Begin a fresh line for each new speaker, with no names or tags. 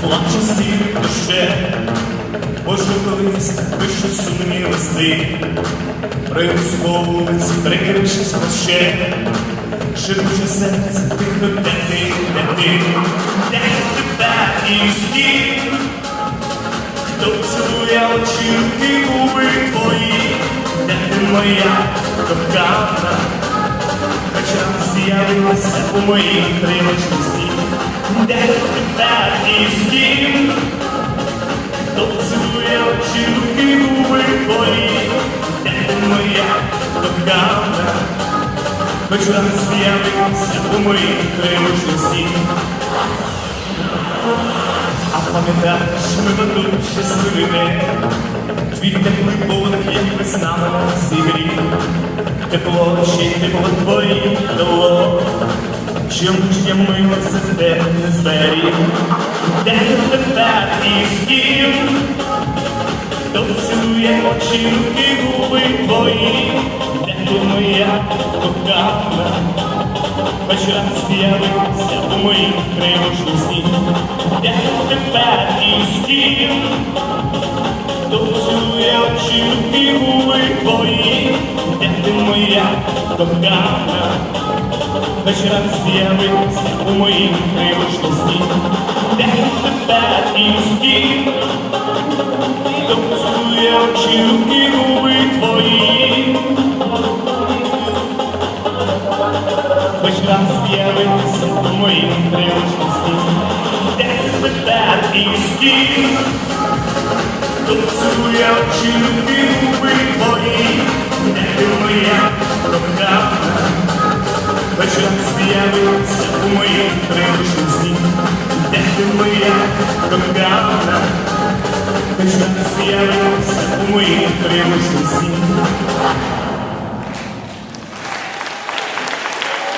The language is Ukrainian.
плаче сірий душе, Боже, колись пишу сумні листи, Принесу по вулиці, прикрившись плаще, Шируче серце, тихо, де ти, де ти, де тебе і стіль, Хто цілує очі, губи твої, де ти моя кохана, Хоча з'явилася у моїй тривожності, де тебе і стіль, Хто цілує очі, руки, губи твої, де моя кохана, Хоч раз з'явився у моїй тривожності. А пам'ятаєш, ми тут щасливі день, Твій теплий подих, як весна на зігрі, Тепло, ще тепло твої доло, Чим я мило себе не зберіг, Де тепер і з ким, Хто цілує очі, руки, губи твої, Де ти моя кохана, Хоч раз з'явився у моїй тривожності, де тепер і з ким, хто цілує очі, руки, губи твої, ти моя кохана, з'явився у моїй тривожності, де тепер і хто цілує очі, руки, губи твої. Раз з'явився у моїй тривожності, де тепер і ким, хто очі, руки, у моїй Это мы я, когда она Точно раз з'явився у моїй тривожності.